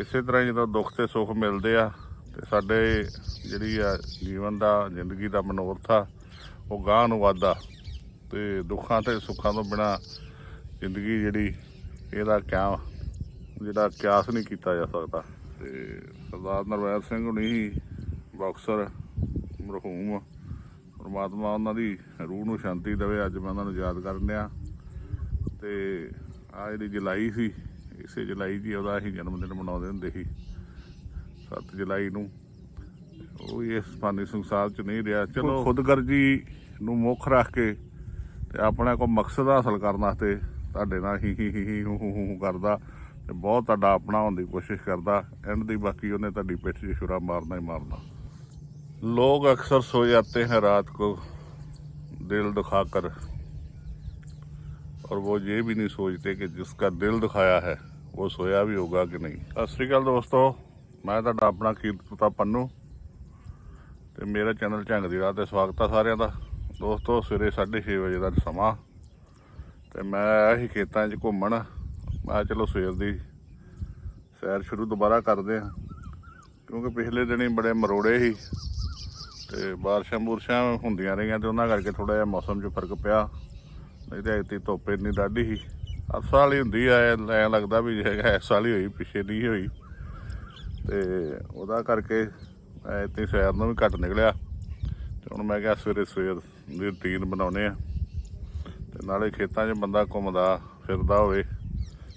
ਇਸੇ ਤਰ੍ਹਾਂ ਹੀ ਜਦੋਂ ਦੁੱਖ ਤੇ ਸੁੱਖ ਮਿਲਦੇ ਆ ਤੇ ਸਾਡੇ ਜਿਹੜੀ ਆ ਜੀਵਨ ਦਾ, ਜ਼ਿੰਦਗੀ ਦਾ ਮਨੋਰਥ ਆ, ਉਹ ਗਾਂਹ ਨੂੰ ਵੱਧਦਾ। ਤੇ ਦੁੱਖਾਂ ਤੇ ਸੁੱਖਾਂ ਤੋਂ ਬਿਨਾ ਜ਼ਿੰਦਗੀ ਜਿਹੜੀ, ਇਹਦਾ ਕਿਆ, ਜਿਹੜਾ ਕਿਆਸ ਨਹੀਂ ਕੀਤਾ ਜਾ ਸਕਦਾ। ਤੇ ਸਰਦਾਰ ਨਰਵੈਰ ਸਿੰਘ ਹੁਣੀ ਹੀ ਬਾਕਸਰ, ਮਰਹੂਮ ਪਰਮਾਤਮਾ ਉਹਨਾਂ ਦੀ ਰੂਹ ਨੂੰ ਸ਼ਾਂਤੀ ਦੇਵੇ, ਅੱਜ ਮੈਂ ਉਹਨਾਂ ਨੂੰ ਯਾਦ ਕਰਨ ਡਿਆ ਤੇ ਆ ਜਿਹੜੀ ਜੁਲਾਈ ਸੀ ਇਸੇ ਜੁਲਾਈ ਦੀ ਉਹਦਾ ਅਸੀਂ ਜਨਮ ਦਿਨ ਮਨਾਉਂਦੇ ਹੁੰਦੇ ਸੀ 7 ਜੁਲਾਈ ਨੂੰ ਉਹ ਵੀ ਇਸ ਫਾਨੀ ਸੰਸਾਰ ਚ ਨਹੀਂ ਰਿਹਾ ਚਲੋ ਖੁਦਗਰਜੀ ਨੂੰ ਮੁੱਖ ਰੱਖ ਕੇ ਤੇ ਆਪਣਾ ਕੋਈ ਮਕਸਦ ਹਾਸਲ ਕਰਨ ਵਾਸਤੇ ਤੁਹਾਡੇ ਨਾਲ ਹੀ ਹੀ ਹੀ ਹੀ ਹੂ ਹੂ ਹੂ ਕਰਦਾ ਤੇ ਬਹੁਤ ਤੁਹਾਡਾ ਆਪਣਾ ਹੋਣ ਦੀ ਕੋਸ਼ਿਸ਼ ਕਰਦਾ ਐਂਡ ਦੀ ਬਾਕੀ ਉਹਨੇ ਤੁਹਾਡੀ ਪਿੱਠ 'ਚ ਛੁਰਾ ਮਾਰਨਾ ਹੀ ਮਾਰਨਾ लोग अक्सर सो जाते हैं रात को दिल दुखाकर और वो ये भी नहीं सोचते कि जिसका दिल दुखाया है ਉਹ ਸੋਇਆ ਵੀ ਹੋਗਾ ਕਿ ਨਹੀਂ। ਸਤਿ ਸ੍ਰੀ ਅਕਾਲ ਦੋਸਤੋ, ਮੈਂ ਤੁਹਾਡਾ ਆਪਣਾ ਕੀਰਤ ਕੀਰਤਪੁਤਾ ਪੰਨੂ ਤੇ ਮੇਰਾ ਚੈਨਲ ਝੰਗ ਦੀ ਰਾਹ ਤੇ ਸਵਾਗਤ ਆ ਸਾਰਿਆਂ ਦਾ। ਦੋਸਤੋ, ਸਵੇਰੇ 6:30 ਵਜੇ ਦਾ ਸਮਾਂ ਤੇ ਮੈਂ ਆਇਆ ਸੀ ਖੇਤਾਂ 'ਚ ਘੁੰਮਣ। ਮੈਂ ਚਲੋ ਸਵੇਰ ਦੀ ਸੈਰ ਸ਼ੁਰੂ ਦੁਬਾਰਾ ਕਰਦੇ ਆ ਕਿਉਂਕਿ ਪਿਛਲੇ ਦਿਨੀ ਬੜੇ ਮਰੋੜੇ ਸੀ ਤੇ ਬਾਰਿਸ਼ਾਂ ਬੁਰਸ਼ਾਂ ਹੁੰਦੀਆਂ ਰਹੀਆਂ ਤੇ ਉਹਨਾਂ ਕਰਕੇ ਥੋੜਾ ਜਿਹਾ ਮੌਸਮ 'ਚ ਫ਼ਰਕ ਪਿਆ। ਨਹੀਂ ਤੇ ਐਤੀ ਧੁੱਪ ਇੰਨੀ ਡਾਢੀ ਸੀ। ਹਰ ਸਾਲ ਹੀ ਹੁੰਦੀ ਆ, ਐ ਲੱਗਦਾ ਵੀ ਹੈਗਾ ਇਸ ਸਾਲ ਹੀ ਹੋਈ, ਪਿੱਛੇ ਨਹੀਂ ਹੋਈ। ਤੇ ਉਹਦਾ ਕਰਕੇ ਇੱਥੇ ਸੈਰ ਨੂੰ ਵੀ ਘੱਟ ਨਿਕਲਿਆ। ਤੇ ਹੁਣ ਮੈਂ ਕਿਹਾ ਸਵੇਰੇ ਸਵੇਰ ਦੀ ਰੂਟੀਨ ਬਣਾਉਨੇ ਆ। ਤੇ ਨਾਲੇ ਖੇਤਾਂ 'ਚ ਬੰਦਾ ਘੁੰਮਦਾ, ਫਿਰਦਾ ਹੋਵੇ।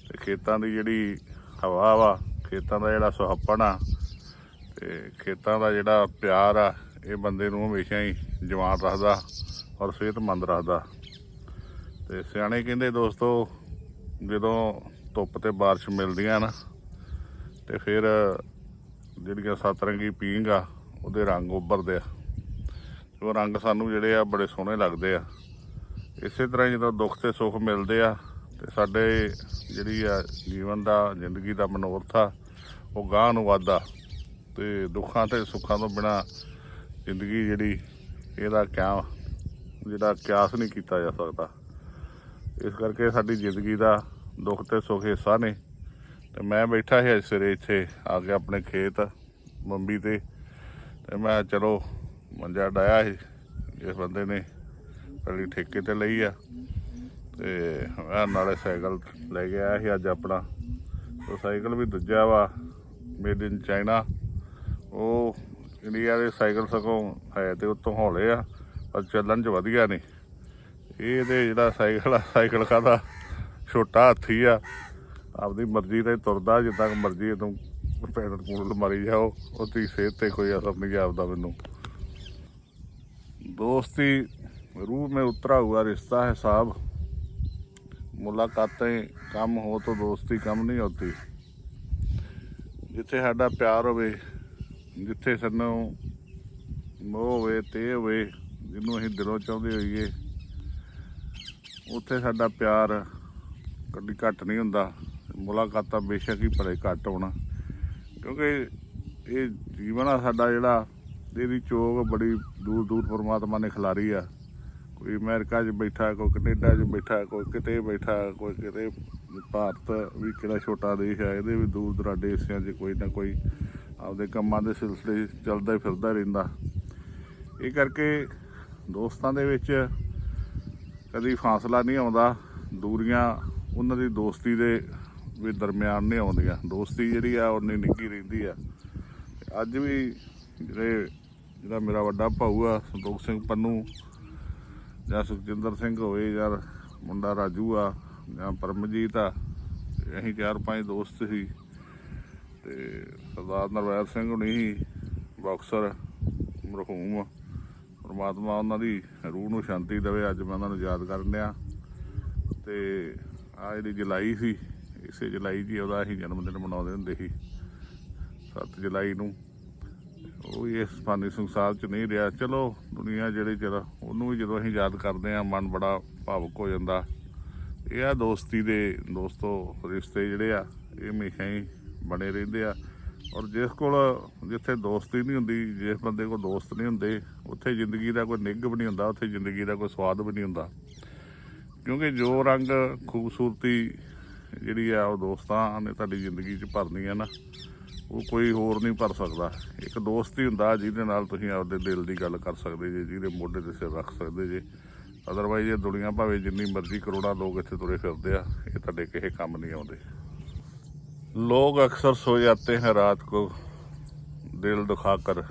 ਤੇ ਖੇਤਾਂ ਦੀ ਜਿਹੜੀ ਹਵਾ ਵਾ, ਖੇਤਾਂ ਦਾ ਜਿਹੜਾ ਸੁਹੱਪਣ ਆ, ਤੇ ਖੇਤਾਂ ਦਾ ਜਿਹੜਾ ਪਿਆਰ ਆ, ਇਹ ਬੰਦੇ ਨੂੰ ਹਮੇਸ਼ਾ ਹੀ ਜਵਾਨ ਰੱਖਦਾ ਔਰ ਸਿਹਤਮੰਦ ਰੱਖਦਾ। ਤੇ ਸਿਆਣੇ ਕਹਿੰਦੇ, ਦੋਸਤੋ ਜਦੋਂ ਧੁੱਪ ਤੇ ਬਾਰਿਸ਼ ਮਿਲਦੀਆਂ ਨਾ, ਤੇ ਫਿਰ ਜਿਹੜੀਆਂ ਸਤਰੰਗੀ ਪੀਂਘ ਆ, ਉਹਦੇ ਰੰਗ ਉੱਭਰਦੇ ਆ। ਤੇ ਉਹ ਰੰਗ ਸਾਨੂੰ ਜਿਹੜੇ ਆ ਬੜੇ ਸੋਹਣੇ ਲੱਗਦੇ ਆ। ਇਸੇ ਤਰ੍ਹਾਂ ਹੀ ਜਦੋਂ ਦੁੱਖ ਤੇ ਸੁੱਖ ਮਿਲਦੇ ਆ, ਤੇ ਸਾਡੇ ਜਿਹੜੀ ਆ ਜੀਵਨ ਦਾ, ਜ਼ਿੰਦਗੀ ਦਾ ਮਨੋਰਥ ਆ, ਉਹ ਗਾਂਹ ਨੂੰ ਵੱਧਦਾ। ਤੇ ਦੁੱਖਾਂ ਤੇ ਸੁੱਖਾਂ ਤੋਂ ਬਿਨਾ ਜ਼ਿੰਦਗੀ ਜਿਹੜੀ, ਇਹਦਾ ਕਿਆ ਜਿਹੜਾ ਕਿਆਸ ਨਹੀਂ ਕੀਤਾ ਜਾ ਸਕਦਾ। ਇਸ ਕਰਕੇ ਸਾਡੀ ਜ਼ਿੰਦਗੀ ਦਾ ਦੁੱਖ ਤੇ ਸੁੱਖ ਹਿੱਸਾ ਨੇ। ਤੇ ਮੈਂ ਬੈਠਾ ਸੀ ਅੱਜ ਸਵੇਰੇ ਇੱਥੇ, ਆ ਕੇ ਆਪਣੇ ਖੇਤ ਮੰਬੀ ਤੇ। ਤੇ ਮੈਂ ਚਲੋ, ਮੰਜਾ ਡਾਇਆ ਸੀ ਇਸ ਬੰਦੇ ਨੇ ਪਹਿਲੀ ਠੇਕੇ ਤੇ ਲਈ ਆ। ਤੇ ਮੈਂ ਨਾਲੇ ਸਾਈਕਲ ਲੈ ਕੇ ਆਇਆ ਸੀ ਅੱਜ ਆਪਣਾ। ਉਹ ਸਾਈਕਲ ਵੀ ਦੂਜਾ ਵਾ, ਮੇਡ ਇਨ ਚਾਈਨਾ। ਉਹ ਇੰਡੀਆ ਦੇ ਸਾਈਕਲ ਸਗੋਂ ਹੈ ਤੇ ਉਤੋਂ ਹੌਲੇ ਆ, ਪਰ ਚੱਲਣ 'ਚ ਵਧੀਆ ਨਹੀਂ ਇਹ ਤੇ ਜਿਹੜਾ ਸਾਈਕਲ ਆ ਸਾਈਕਲ ਕਾਹਦਾ ਛੋਟਾ ਹਾਥੀ ਆ ਆਪਦੀ ਮਰਜ਼ੀ ਤੇ ਤੁਰਦਾ ਜਿੱਦਾਂ ਕੁ ਮਰਜ਼ੀ ਤੂੰ ਪੈਦਲ ਪੂਲ ਮਾਰੀ ਜਾਓ ਉਹਦੀ ਸਿਹਤ ਤੇ ਕੋਈ ਅਸਰ ਨਹੀਂ ਆਪਦਾ ਮੈਨੂੰ दोस्ती रूह में उतरा हुआ रिश्ता है साहब ਮੁਲਾਕਾਤਾਂ ਕਮ ਹੋ ਤਾਂ ਦੋਸਤੀ ਕਮ ਨਹੀਂ ਹੁੰਦੀ ਜਿੱਥੇ ਸਾਡਾ ਪਿਆਰ ਹੋਵੇ ਜਿੱਥੇ ਸਾਨੂੰ ਮੋਹ ਹੋਵੇ ਤੇ ਹੋਵੇ ਜਿਹਨੂੰ ਅਸੀਂ ਦਿਲੋਂ ਚਾਹੁੰਦੇ ਹੋਈਏ ਉੱਥੇ ਸਾਡਾ ਪਿਆਰ ਕਦੀ ਘੱਟ ਨਹੀਂ ਹੁੰਦਾ। ਮੁਲਾਕਾਤਾਂ ਬੇਸ਼ੱਕ ਹੀ ਭਰੇ ਘੱਟ ਹੋਣਾ। ਕਿਉਂਕਿ ਇਹ ਜੀਵਨ ਆ ਸਾਡਾ ਜਿਹੜਾ, ਇਹਦੀ ਚੋਗ ਬੜੀ ਦੂਰ ਦੂਰ ਪਰਮਾਤਮਾ ਨੇ ਖਿਲਾਰੀ ਆ। ਕੋਈ ਅਮਰੀਕਾ 'ਚ ਬੈਠਾ, ਕੋਈ ਕੈਨੇਡਾ 'ਚ ਬੈਠਾ, ਕੋਈ ਕਿਤੇ ਬੈਠਾ, ਕੋਈ ਕਿਤੇ ਭਾਰਤ ਵੀ ਕਿਹੜਾ ਛੋਟਾ ਦੇਸ਼ ਆ, ਇਹਦੇ ਵੀ ਦੂਰ ਦੁਰਾਡੇ ਹਿੱਸਿਆਂ 'ਚ ਕੋਈ ਨਾ ਕੋਈ ਆਪਦੇ ਕੰਮਾਂ ਦੇ ਸਿਲਸਿਲੇ ਚੱਲਦਾ ਫਿਰਦਾ ਰਹਿੰਦਾ। ਇਹ ਕਰਕੇ ਦੋਸਤਾਂ ਦੇ ਵਿੱਚ ਕਦੀ ਫਾਸਲਾ ਨਹੀਂ ਆਉਂਦਾ, ਦੂਰੀਆਂ ਉਹਨਾਂ ਦੀ ਦੋਸਤੀ ਦੇ ਵੀ ਦਰਮਿਆਨ ਨਹੀਂ ਆਉਂਦੀਆਂ। ਦੋਸਤੀ ਜਿਹੜੀ ਆ, ਉਨੀ ਨਿੱਘੀ ਰਹਿੰਦੀ ਆ। ਅੱਜ ਵੀ ਜਿਹੜੇ, ਜਿਹੜਾ ਮੇਰਾ ਵੱਡਾ ਭਾਊ ਆ, ਸੰਤੋਖ ਸਿੰਘ ਪੰਨੂ ਜਾਂ ਸੁਖਜਿੰਦਰ ਸਿੰਘ ਹੋਵੇ ਜਾਂ ਮੁੰਡਾ ਰਾਜੂ ਆ, ਜਾਂ ਪਰਮਜੀਤ ਆ ਅਸੀਂ ਚਾਰ ਪੰਜ ਦੋਸਤ ਸੀ। ਤੇ ਸਰਦਾਰ ਨਰਵੈਰ ਸਿੰਘ ਹੁਣੀ ਹੀ ਬਾਕਸਰ ਮਰਹੂਮ ਪਰਮਾਤਮਾ ਉਹਨਾਂ ਦੀ ਰੂਹ ਨੂੰ ਸ਼ਾਂਤੀ ਦੇਵੇ, ਅੱਜ ਮੈਂ ਉਹਨਾਂ ਨੂੰ ਯਾਦ ਕਰਨ ਡਿਆ। ਤੇ ਆ ਜਿਹੜੀ ਜੁਲਾਈ ਸੀ, ਇਸੇ ਜੁਲਾਈ ਦੀ ਉਹਦਾ ਅਸੀਂ ਜਨਮ ਦਿਨ ਮਨਾਉਂਦੇ ਹੁੰਦੇ ਸੀ 7 ਜੁਲਾਈ ਨੂੰ। ਉਹ ਵੀ ਇਸ ਫਾਨੀ ਸੰਸਾਰ 'ਚ ਨਹੀਂ ਰਿਹਾ। ਚਲੋ, ਦੁਨੀਆ ਜਿਹੜੀ ਚਲ, ਉਹਨੂੰ ਵੀ ਜਦੋਂ ਅਸੀਂ ਯਾਦ ਕਰਦੇ ਆ ਮਨ ਬੜਾ ਭਾਵੁਕ ਹੋ ਜਾਂਦਾ। ਇਹ ਆ ਦੋਸਤੀ ਦੇ ਦੋਸਤੋ, ਰਿਸ਼ਤੇ ਜਿਹੜੇ ਆ, ਇਹ ਹਮੇਸ਼ਾ ਹੀ ਬਣੇ ਰਹਿੰਦੇ ਆ। ਔਰ ਜਿਸ ਕੋਲ ਜਿੱਥੇ ਦੋਸਤੀ ਨਹੀਂ ਹੁੰਦੀ, ਜਿਸ ਬੰਦੇ ਕੋਲ ਦੋਸਤ ਨਹੀਂ ਹੁੰਦੇ, ਉੱਥੇ ਜ਼ਿੰਦਗੀ ਦਾ ਕੋਈ ਨਿੱਘ ਵੀ ਨਹੀਂ ਹੁੰਦਾ, ਉੱਥੇ ਜ਼ਿੰਦਗੀ ਦਾ ਕੋਈ ਸਵਾਦ ਵੀ ਨਹੀਂ ਹੁੰਦਾ। ਕਿਉਂਕਿ ਜੋ ਰੰਗ ਖੂਬਸੂਰਤੀ ਜਿਹੜੀ ਆ ਉਹ ਦੋਸਤਾਂ ਨੇ ਤੁਹਾਡੀ ਜ਼ਿੰਦਗੀ 'ਚ ਭਰਨੀ ਆ ਨਾ, ਉਹ ਕੋਈ ਹੋਰ ਨਹੀਂ ਭਰ ਸਕਦਾ। ਇੱਕ ਦੋਸਤ ਹੀ ਹੁੰਦਾ ਜਿਹਦੇ ਨਾਲ ਤੁਸੀਂ ਆਪਦੇ ਦਿਲ ਦੀ ਗੱਲ ਕਰ ਸਕਦੇ ਜੇ, ਜਿਹਦੇ ਮੋਢੇ ਤੇ ਸਿਰ ਰੱਖ ਸਕਦੇ ਜੇ। ਅਦਰਵਾਈਜ਼ ਇਹ ਦੁਨੀਆ ਭਾਵੇਂ ਜਿੰਨੀ ਮਰਜ਼ੀ ਕਰੋੜਾਂ ਲੋਕ ਇੱਥੇ ਤੁਰੇ ਫਿਰਦੇ ਆ, ਇਹ ਤੁਹਾਡੇ ਕਿਸੇ ਕੰਮ ਨਹੀਂ ਆਉਂਦੇ। ਲੋਕ ਅਕਸਰ अक्सर सो जाते ਰਾਤ रात ਦਿਲ दिल ਕਰ।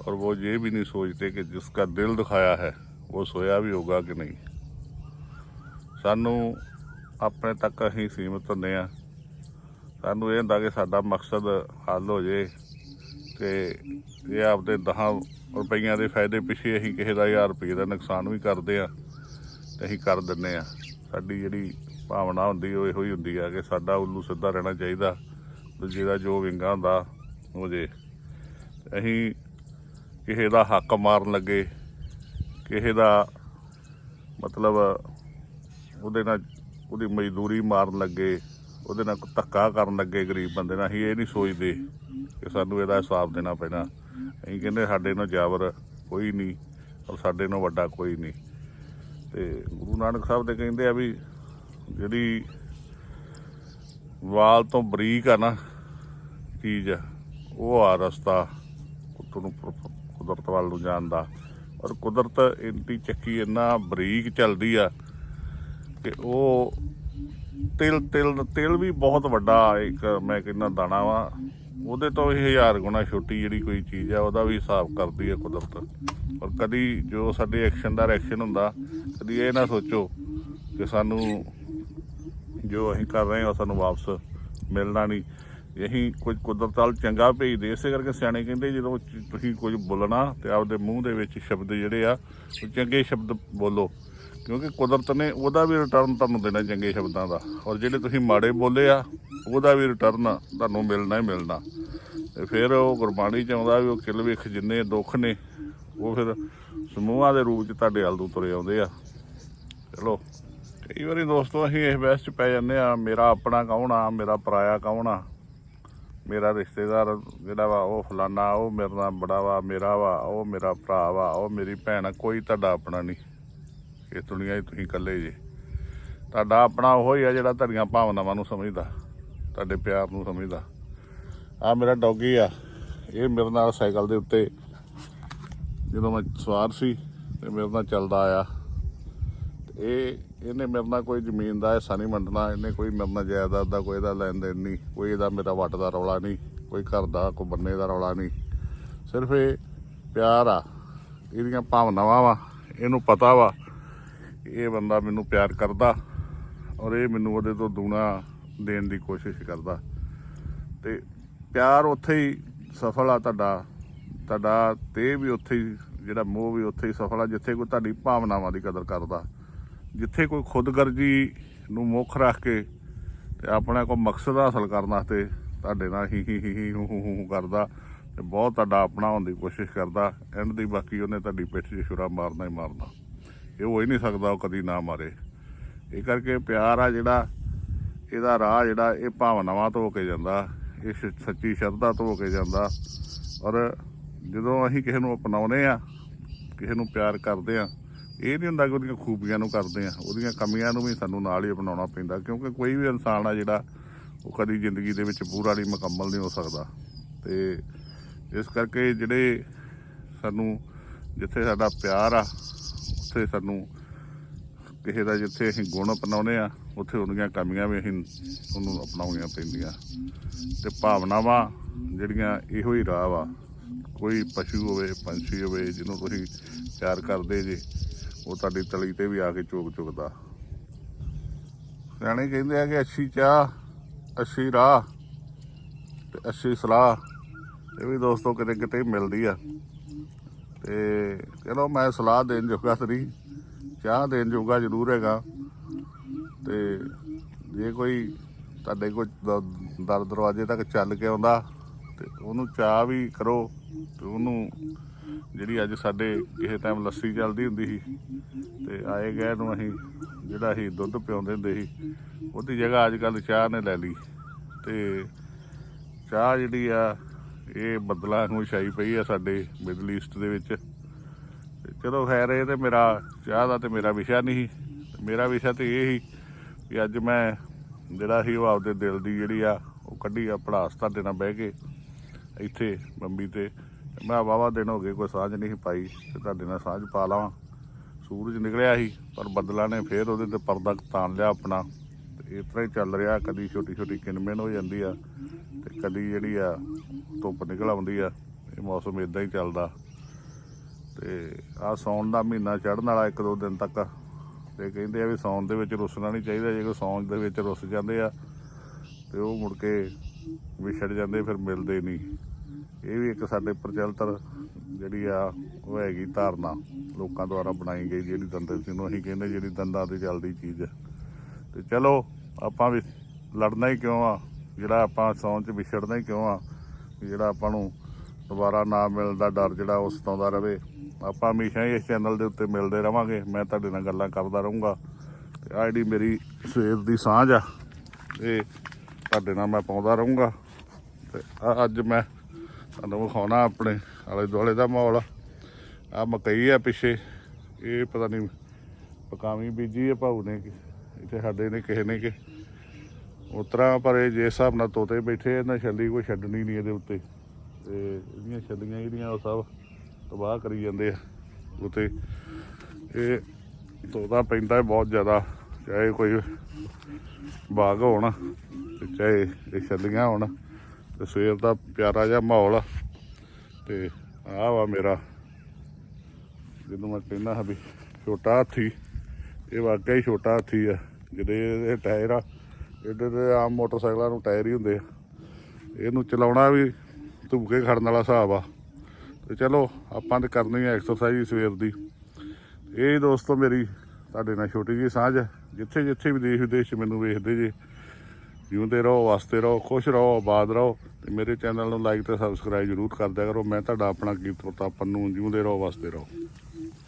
ਔਰ और ਇਹ ਵੀ ਨਹੀਂ ਸੋਚਦੇ ਕਿ ਜਿਸ जिसका ਦਿਲ दुखाया ਹੈ ਉਹ ਸੋਇਆ ਵੀ ਹੋਗਾ ਕਿ ਨਹੀਂ। ਸਾਨੂੰ ਆਪਣੇ ਤੱਕ ਅਸੀਂ ਸੀਮਤ ਹੁੰਦੇ ਆ ਸਾਨੂੰ ਇਹ ਹੁੰਦਾ ਕਿ ਸਾਡਾ ਮਕਸਦ ਹੱਲ ਹੋ ਜੇ ਤੇ ਇਹ ਆਪਦੇ 10 ਰੁਪਈਆਂ ਦੇ ਫਾਇਦੇ ਪਿੱਛੇ ਅਸੀਂ ਕਿਸੇ ਦਾ 1000 ਰੁਪਏ ਦਾ ਨੁਕਸਾਨ ਵੀ ਕਰਦੇ ਆ ਤੇ ਅਸੀਂ ਕਰ ਦਿੰਨੇ ਆ ਸਾਡੀ ਜਿਹੜੀ ਭਾਵਨਾ ਹੁੰਦੀ, ਉਹ ਇਹੋ ਹੀ ਹੁੰਦੀ ਆ ਕਿ ਸਾਡਾ ਉੱਲੂ ਸਿੱਧਾ ਰਹਿਣਾ ਚਾਹੀਦਾ ਦੂਜੇ ਦਾ ਜੋ ਵਿੰਗਾ ਹੁੰਦਾ ਹੋ ਜੇ। ਅਸੀਂ ਕਿਸੇ ਦਾ ਹੱਕ ਮਾਰਨ ਲੱਗੇ, ਕਿਸੇ ਦਾ ਮਤਲਬ ਉਹਦੇ ਨਾਲ ਉਹਦੀ ਮਜ਼ਦੂਰੀ ਮਾਰਨ ਲੱਗੇ, ਉਹਦੇ ਨਾਲ ਧੱਕਾ ਕਰਨ ਲੱਗੇ ਗਰੀਬ ਬੰਦੇ ਨਾਲ, ਅਸੀਂ ਇਹ ਨਹੀਂ ਸੋਚਦੇ ਕਿ ਸਾਨੂੰ ਇਹਦਾ ਹਿਸਾਬ ਦੇਣਾ ਪੈਣਾ। ਅਸੀਂ ਕਹਿੰਦੇ ਸਾਡੇ ਨਾਲ ਜਾਬਰ ਕੋਈ ਨਹੀਂ, ਔਰ ਸਾਡੇ ਨਾਲ ਵੱਡਾ ਕੋਈ ਨਹੀਂ। ਤੇ ਗੁਰੂ ਨਾਨਕ ਸਾਹਿਬ ਦੇ ਕਹਿੰਦੇ ਆ ਵੀ ਜਿਹੜੀ ਵਾਲ ਤੋਂ ਬਰੀਕ ਆ ਨਾ ਚੀਜ਼, ਉਹ ਆ ਰਸਤਾ ਤੁਹਾਨੂੰ ਕੁਦਰਤ ਵੱਲ ਨੂੰ ਜਾਣ ਦਾ। ਔਰ ਕੁਦਰਤ ਇੰਨੀ ਚੱਕੀ, ਇੰਨਾ ਬਰੀਕ ਚੱਲਦੀ ਆ ਕਿ ਉਹ ਤਿਲ ਤਿਲ ਤਿਲ ਵੀ ਬਹੁਤ ਵੱਡਾ ਇੱਕ ਮੈਂ ਕਹਿੰਦਾ ਦਾਣਾ ਵਾ। ਉਹਦੇ ਤੋਂ ਵੀ ਹਜ਼ਾਰ ਗੁਣਾ ਛੋਟੀ ਜਿਹੜੀ ਕੋਈ ਚੀਜ਼ ਆ, ਉਹਦਾ ਵੀ ਹਿਸਾਬ ਕਰਦੀ ਹੈ ਕੁਦਰਤ। ਔਰ ਕਦੀ ਜੋ ਸਾਡੇ ਐਕਸ਼ਨ ਦਾ ਰਿਐਕਸ਼ਨ ਹੁੰਦਾ, ਕਦੀ ਇਹ ਨਾ ਸੋਚੋ ਕਿ ਸਾਨੂੰ ਜੋ ਅਸੀਂ ਕਰ ਰਹੇ ਹਾਂ, ਉਹ ਸਾਨੂੰ ਵਾਪਸ ਮਿਲਣਾ ਨਹੀਂ। ਇਹੀ ਕੁਝ ਕੁਦਰਤ ਵੱਲ ਚੰਗਾ ਭੇਜਦੇ। ਇਸੇ ਕਰਕੇ ਸਿਆਣੇ ਕਹਿੰਦੇ, ਜਦੋਂ ਤੁਸੀਂ ਕੁਝ ਬੋਲਣਾ ਤੇ ਆਪਦੇ ਮੂੰਹ ਦੇ ਵਿੱਚ ਸ਼ਬਦ ਜਿਹੜੇ ਆ, ਉਹ ਚੰਗੇ ਸ਼ਬਦ ਬੋਲੋ। ਕਿਉਂਕਿ ਕੁਦਰਤ ਨੇ ਉਹਦਾ ਵੀ ਰਿਟਰਨ ਤੁਹਾਨੂੰ ਦੇਣਾ ਚੰਗੇ ਸ਼ਬਦਾਂ ਦਾ। ਔਰ ਜਿਹੜੇ ਤੁਸੀਂ ਮਾੜੇ ਬੋਲੇ ਆ, ਉਹਦਾ ਵੀ ਰਿਟਰਨ ਤੁਹਾਨੂੰ ਮਿਲਣਾ ਹੀ ਮਿਲਣਾ। ਤੇ ਫਿਰ ਉਹ ਗੁਰਬਾਣੀ ਚ ਆਉਂਦਾ ਵੀ ਉਹ ਕਿਲ ਵੇਖ ਜਿੰਨੇ ਦੁੱਖ ਨੇ, ਉਹ ਫਿਰ ਸਮੂਹਾਂ ਦੇ ਰੂਪ ਚ ਤੁਹਾਡੇ ਹੱਲ ਤੋਂ ਤੁਰੇ ਆਉਂਦੇ ਆ। ਚਲੋ, ਕਈ ਵਾਰੀ ਦੋਸਤੋ ਅਸੀਂ ਇਸ ਬਹਿਸ ਚ ਪੈ ਜਾਂਦੇ ਆ, ਮੇਰਾ ਆਪਣਾ ਕੌਣ ਆ, ਮੇਰਾ ਪਰਾਇਆ ਕੌਣ ਆ? ਮੇਰਾ ਰਿਸ਼ਤੇਦਾਰ ਜਿਹੜਾ ਵਾ, ਉਹ ਫਲਾਨਾ, ਉਹ ਮੇਰੇ ਨਾਲ ਬੜਾ ਵਾ, ਮੇਰਾ ਵਾ, ਉਹ ਮੇਰਾ ਭਰਾ ਵਾ, ਉਹ ਮੇਰੀ ਭੈਣ ਆ, ਕੋਈ ਤੁਹਾਡਾ ਆਪਣਾ ਨਹੀਂ। ਇਸ ਦੁਨੀਆ 'ਚ ਤੁਸੀਂ ਇਕੱਲੇ ਜੇ। ਤੁਹਾਡਾ ਆਪਣਾ ਉਹ ਹੀ ਆ ਜਿਹੜਾ ਤੁਹਾਡੀਆਂ ਭਾਵਨਾਵਾਂ ਨੂੰ ਸਮਝਦਾ, ਤੁਹਾਡੇ ਪਿਆਰ ਨੂੰ ਸਮਝਦਾ। ਆ ਮੇਰਾ ਡੌਗੀ ਆ, ਇਹ ਮੇਰੇ ਨਾਲ ਸਾਈਕਲ ਦੇ ਉੱਤੇ ਜਦੋਂ ਮੈਂ ਸਵਾਰ ਸੀ ਤੇ ਮੇਰੇ ਨਾਲ ਚੱਲਦਾ ਆਇਆ। ਇਹ, ਇਹਨੇ ਮੇਰੇ ਨਾਲ ਕੋਈ ਜ਼ਮੀਨ ਦਾ ਹਿੱਸਾ ਨਹੀਂ ਵੰਡਣਾ, ਇਹਨੇ ਕੋਈ ਮੇਰੇ ਨਾਲ ਜਾਇਦਾਦ ਦਾ ਕੋਈ ਇਹਦਾ ਲੈਣ ਦੇਣ ਨਹੀਂ, ਕੋਈ ਇਹਦਾ ਮੇਰਾ ਵੱਟ ਦਾ ਰੌਲਾ ਨਹੀਂ, ਕੋਈ ਘਰ ਦਾ, ਕੋਈ ਬੰਨੇ ਦਾ ਰੌਲਾ ਨਹੀਂ। ਸਿਰਫ ਇਹ ਪਿਆਰ ਆ, ਇਹਦੀਆਂ ਭਾਵਨਾਵਾਂ ਵਾ, ਇਹਨੂੰ ਪਤਾ ਵਾ ਇਹ ਬੰਦਾ ਮੈਨੂੰ ਪਿਆਰ ਕਰਦਾ ਔਰ ਇਹ ਮੈਨੂੰ ਉਹਦੇ ਤੋਂ ਦੂਣਾ ਦੇਣ ਦੀ ਕੋਸ਼ਿਸ਼ ਕਰਦਾ। ਤੇ ਪਿਆਰ ਉੱਥੇ ਹੀ ਸਫਲ ਆ ਤੁਹਾਡਾ। ਤੁਹਾਡਾ ਤੇ ਵੀ ਉੱਥੇ ਹੀ, ਜਿਹੜਾ ਮੋਹ ਵੀ ਉੱਥੇ ਹੀ ਸਫਲ ਆ, ਜਿੱਥੇ ਕੋਈ ਤੁਹਾਡੀ ਭਾਵਨਾਵਾਂ ਦੀ ਕਦਰ ਕਰਦਾ। ਜਿੱਥੇ ਕੋਈ ਖੁਦਗਰਜੀ ਨੂੰ ਮੁੱਖ ਰੱਖ ਕੇ ਤੇ ਆਪਣਾ ਕੋਈ ਮਕਸਦ ਹਾਸਲ ਕਰਨ ਵਾਸਤੇ ਤੁਹਾਡੇ ਨਾਲ ਹੀ ਹੀ ਹੀ ਹੀ, ਹੂ ਹੂ ਹੂ ਕਰਦਾ ਤੇ ਬਹੁਤ ਤੁਹਾਡਾ ਆਪਣਾ ਹੋਣ ਦੀ ਕੋਸ਼ਿਸ਼ ਕਰਦਾ। ਐਂਡ ਦੀ ਬਾਕੀ ਉਹਨੇ ਤੁਹਾਡੀ ਪਿੱਠ 'ਚ ਛੁਰਾ ਮਾਰਨਾ ਹੀ ਮਾਰਨਾ। ਇਹ ਹੋ ਹੀ ਨਹੀਂ ਸਕਦਾ ਉਹ ਕਦੀ ਨਾ ਮਾਰੇ। ਇਹ ਕਰਕੇ ਪਿਆਰ ਆ ਜਿਹੜਾ, ਇਹਦਾ ਰਾਹ ਜਿਹੜਾ, ਇਹ ਭਾਵਨਾਵਾਂ ਤੋਂ ਹੋ ਕੇ ਜਾਂਦਾ, ਇਹ ਸ- ਸੱਚੀ ਸ਼ਰਧਾ ਤੋਂ ਹੋ ਕੇ ਜਾਂਦਾ। ਔਰ ਜਦੋਂ ਅਸੀਂ ਕਿਸੇ ਨੂੰ ਅਪਣਾਉਨੇ ਆ ਕਿਸੇ ਨੂੰ ਪਿਆਰ ਕਰਦੇ ਆ ਇਹ ਨਹੀਂ ਹੁੰਦਾ ਕਿ ਉਹਦੀਆਂ ਖੂਬੀਆਂ ਨੂੰ ਕਰਦੇ ਆ ਉਹਦੀਆਂ ਕਮੀਆਂ ਨੂੰ ਵੀ ਸਾਨੂੰ ਨਾਲ ਹੀ ਅਪਣਾਉਣਾ ਪੈਂਦਾ, ਕਿਉਂਕਿ ਕੋਈ ਵੀ ਇਨਸਾਨ ਆ ਜਿਹੜਾ, ਉਹ ਕਦੀ ਜ਼ਿੰਦਗੀ ਦੇ ਵਿੱਚ ਪੂਰਾ ਨਹੀਂ ਮੁਕੰਮਲ ਨਹੀਂ ਹੋ ਸਕਦਾ। ਤੇ ਇਸ ਕਰਕੇ ਜਿਹੜੇ ਸਾਨੂੰ, ਜਿੱਥੇ ਸਾਡਾ ਪਿਆਰ ਆ ਉੱਥੇ ਸਾਨੂੰ ਕਿਸੇ ਦਾ ਜਿੱਥੇ ਅਸੀਂ ਗੁਣ ਅਪਣਾਉਨੇ ਆ ਉੱਥੇ ਉਹਦੀਆਂ ਕਮੀਆਂ ਵੀ ਅਸੀਂ ਉਹਨੂੰ ਅਪਣਾਉਣੀਆਂ ਪੈਂਦੀਆਂ। ਤੇ ਭਾਵਨਾਵਾਂ ਜਿਹੜੀਆਂ ਇਹੋ ਹੀ ਰਾਹ ਵਾ। ਕੋਈ ਪਸ਼ੂ ਹੋਵੇ, ਪੰਛੀ ਹੋਵੇ, ਜਿਹਨੂੰ ਤੁਸੀਂ ਪਿਆਰ ਕਰਦੇ ਜੇ, ਉਹ ਤੁਹਾਡੀ ਤਲੀ ਤੇ ਵੀ ਆ ਕੇ ਚੋਕ ਚੁਕਦਾ ਸਿਆਣੇ ਕਹਿੰਦੇ ਆ ਕਿ ਅੱਛੀ ਚਾਹ, ਅੱਛੀ ਰਾਹ ਤੇ ਅੱਛੀ ਸਲਾਹ, ਇਹ ਵੀ ਦੋਸਤੋ ਕਿਤੇ ਕਿਤੇ ਮਿਲਦੀ ਆ। ਤੇ ਚਲੋ ਮੈਂ ਸਲਾਹ ਦੇਣ ਜੋਗਾ ਸਰੀ ਚਾਹ ਦੇਣ ਜੋਗਾ ਜ਼ਰੂਰ ਹੈਗਾ। ਤੇ ਜੇ ਕੋਈ ਤੁਹਾਡੇ ਕੋਈ ਦ- ਦਰ, ਦਰਵਾਜ਼ੇ ਤੱਕ ਚੱਲ ਕੇ ਆਉਂਦਾ, ਤੇ ਉਹਨੂੰ ਚਾਹ ਵੀ ਕਰੋ, ਤੇ ਉਹਨੂੰ ਜਿਹੜੀ ਅੱਜ ਸਾਡੇ ਕਿਸੇ ਟਾਈਮ ਲੱਸੀ ਚੱਲਦੀ ਹੁੰਦੀ ਸੀ, ਤੇ ਆਏ ਗਏ ਨੂੰ ਅਸੀਂ, ਜਿਹੜਾ ਅਸੀਂ ਦੁੱਧ ਪਿਆਉਂਦੇ ਹੁੰਦੇ ਸੀ, ਉਹਦੀ ਜਗ੍ਹਾ ਅੱਜ ਕੱਲ ਚਾਹ ਨੇ ਲੈ ਲਈ। ਤੇ ਚਾਹ ਜਿਹੜੀ ਆ ਇਹ ਬੱਦਲਾਂ ਨੂੰ ਛਾਈ ਪਈ ਆ ਸਾਡੇ ਮਿਡਲ ਈਸਟ ਦੇ ਵਿੱਚ। ਤੇ ਚਲੋ ਖੈਰ, ਇਹ ਤੇ ਮੇਰਾ ਚਾਹ ਦਾ ਤੇ ਮੇਰਾ ਵਿਸ਼ਾ ਨਹੀਂ ਸੀ। ਮੇਰਾ ਵਿਸ਼ਾ ਤੇ ਇਹ ਹੀ ਕਿ ਅੱਜ ਮੈਂ ਜਿਹੜਾ ਸੀ ਉਹ ਆਪਦੇ ਦਿਲ ਦੀ ਜਿਹੜੀ ਆ, ਉਹ ਕੱਢੀ ਆ ਪੜਾਸ ਤੁਹਾਡੇ ਨਾਲ ਬਹਿ ਕੇ ਇੱਥੇ ਬੰਬੀ ਤੇ। ਮੈਂ ਵਾਵਾ ਦਿਨ ਹੋ ਗਏ, ਕੋਈ ਸਾਂਝ ਨਹੀਂ ਪਾਈ ਤੇ ਤੁਹਾਡੇ ਨਾਲ ਸਾਂਝ ਪਾ ਲਵਾਂ। ਸੂਰਜ ਨਿਕਲਿਆ ਸੀ, ਪਰ ਬੱਦਲਾਂ ਨੇ ਫੇਰ ਉਹਦੇ ਤੇ ਪਰਦਾ ਤਾਣ ਲਿਆ ਆਪਣਾ। ਇਸ ਤਰ੍ਹਾਂ ਹੀ ਚੱਲ ਰਿਹਾ, ਕਦੀ ਛੋਟੀ ਛੋਟੀ ਕਿਨਮਿਨ ਹੋ ਜਾਂਦੀ ਆ ਤੇ ਕਦੀ ਜਿਹੜੀ ਆ ਧੁੱਪ ਨਿਕਲ ਆਉਂਦੀ ਆ, ਇਹ ਮੌਸਮ ਇਦਾਂ ਹੀ ਚੱਲਦਾ। ਤੇ ਆ ਸੌਣ ਦਾ ਮਹੀਨਾ ਚੜ੍ਹਨ ਵਾਲਾ ਇੱਕ ਦੋ ਦਿਨ ਤੱਕ। ਤੇ ਕਹਿੰਦੇ ਆ ਵੀ ਸੌਣ ਦੇ ਵਿੱਚ ਰੁੱਸਣਾ ਨਹੀਂ ਚਾਹੀਦਾ, ਜੇ ਕੋਈ ਸੌਣ ਦੇ ਵਿੱਚ ਰੁੱਸ ਜਾਂਦੇ ਆ ਤੇ ਉਹ ਮੁੜ ਕੇ ਵਿਛੜ ਜਾਂਦੇ, ਫਿਰ ਮਿਲਦੇ ਨਹੀਂ। ਇਹ ਵੀ ਇੱਕ ਸਾਡੇ ਪ੍ਰਚਲਿਤ ਜਿਹੜੀ ਆ, ਉਹ ਹੈਗੀ ਧਾਰਨਾ, ਲੋਕਾਂ ਦੁਆਰਾ ਬਣਾਈ ਗਈ ਜਿਹੜੀ ਦੰਦ, ਜਿਹਨੂੰ ਅਸੀਂ ਕਹਿੰਦੇ ਜਿਹੜੀ ਦੰਦਾਂ ਤੇ ਚੱਲਦੀ ਚੀਜ਼। ਹੈ ਤੇ ਚਲੋ, ਆਪਾਂ ਵੀ ਲੜਨਾ ਹੀ ਕਿਉਂ ਆ? ਜਿਹੜਾ ਆਪਾਂ ਸੌਣ ਚ ਵਿਛੜਨਾ ਹੀ ਕਿਉਂ ਆ? ਜਿਹੜਾ ਆਪਾਂ ਨੂੰ ਦੁਬਾਰਾ ਨਾ ਮਿਲਣ ਦਾ ਡਰ ਜਿਹੜਾ ਉਹ ਸਤਾਉਂਦਾ ਰਵੇ। ਆਪਾਂ ਹਮੇਸ਼ਾ ਹੀ ਇਸ ਚੈਨਲ ਦੇ ਉੱਤੇ ਮਿਲਦੇ ਰਵਾਂਗੇ। ਮੈਂ ਤੁਹਾਡੇ ਨਾਲ ਗੱਲਾਂ ਕਰਦਾ ਰਹੂੰਗਾ। ਤੇ ਆ ਜਿਹੜੀ ਮੇਰੀ ਸਵੇਰ ਦੀ ਸਾਂਝ ਆ, ਇਹ ਤੁਹਾਡੇ ਨਾਲ ਮੈਂ ਪਾਉਂਦਾ ਰਹੂੰਗਾ। ਤੇ ਅੱਜ ਮੈਂ ਤੁਹਾਨੂੰ ਵਿਖਾਉਣਾ ਆਪਣੇ ਆਲੇ ਦੁਆਲੇ ਦਾ ਮਾਹੌਲ। ਆ ਮਕਈ ਆ ਪਿੱਛੇ। ਇਹ ਪਤਾ ਨਹੀਂ ਪਕਾਵੀ ਬੀਜੀ ਆ ਭਾਊ ਨੇ ਇੱਥੇ ਸਾਡੇ ਨੇ ਕਿਸੇ ਨੇ ਕਿ ਉਤਰਾ ਪਰ ਇਹ ਜੇ ਹਿਸਾਬ ਨਾਲ ਤੋਤੇ ਬੈਠੇ ਇਹਨਾਂ ਛੱਲੀ ਕੋਈ ਛੱਡਣੀ ਨਹੀਂ ਇਹਦੇ ਉੱਤੇ। ਤੇ ਇਹਦੀਆਂ ਛੱਲੀਆਂ ਜਿਹੜੀਆਂ ਉਹ ਸਭ ਤਬਾਹ ਕਰੀ ਜਾਂਦੇ ਆ ਉਤੇ। ਇਹ ਤੋਤਾ ਪੈਂਦਾ ਬਹੁਤ ਜ਼ਿਆਦਾ, ਚਾਹੇ ਕੋਈ ਬਾਗ ਹੋਣ ਤੇ ਚਾਹੇ ਇਹ ਛੱਲੀਆਂ ਹੋਣ। ਤੇ ਸਵੇਰ ਦਾ ਪਿਆਰਾ ਜਿਹਾ ਮਾਹੌਲ ਆ। ਤੇ ਆਹ ਵਾ ਮੇਰਾ, ਜਿਹਨੂੰ ਮੈਂ ਕਹਿੰਦਾ ਹਾਂ ਵੀ ਛੋਟਾ ਹਾਥੀ, ਇਹ ਵਾਕਿਆ ਹੀ ਛੋਟਾ ਹਾਥੀ ਆ। ਜਿਹੜੇ ਇਹ ਟਾਇਰ ਆ, ਇਹਦੇ ਤੇ ਆਮ ਮੋਟਰਸਾਈਕਲਾਂ ਨੂੰ ਟਾਇਰ ਹੀ ਹੁੰਦੇ ਆ। ਇਹਨੂੰ ਚਲਾਉਣਾ ਵੀ ਧੂਕੇ ਖੜਨ ਵਾਲਾ ਹਿਸਾਬ ਆ। ਤੇ ਚਲੋ, ਆਪਾਂ ਤੇ ਕਰਨੀ ਆ ਐਕਸਰਸਾਈਜ਼ ਸਵੇਰ ਦੀ। ਇਹ ਦੋਸਤੋ ਮੇਰੀ, ਤੁਹਾਡੇ ਨਾਲ ਛੋਟੀ ਜਿਹੀ ਸਾਂਝ ਹੈ ਜਿੱਥੇ ਜਿੱਥੇ ਵੀ ਦੇਸ਼ ਵਿਦੇਸ਼ 'ਚ ਮੈਨੂੰ ਵੇਖਦੇ ਜੇ, ਜਿਉਂਦੇ ਰਹੋ, ਵਸਦੇ ਰਹੋ, ਖੁਸ਼ ਰਹੋ, ਆਬਾਦ ਰਹੋ, ਤੇ ਮੇਰੇ ਚੈਨਲ ਨੂੰ ਲਾਈਕ ਤੇ ਸਬਸਕ੍ਰਾਈਬ ਜ਼ਰੂਰ ਕਰ ਕਰੋ। ਮੈਂ ਤੁਹਾਡਾ ਆਪਣਾ ਕੀਰਤ ਪ੍ਰਤਾਪ ਪੰਨੂ, ਜਿਉਂਦੇ ਰਹੋ, ਵਸਦੇ ਰਹੋ।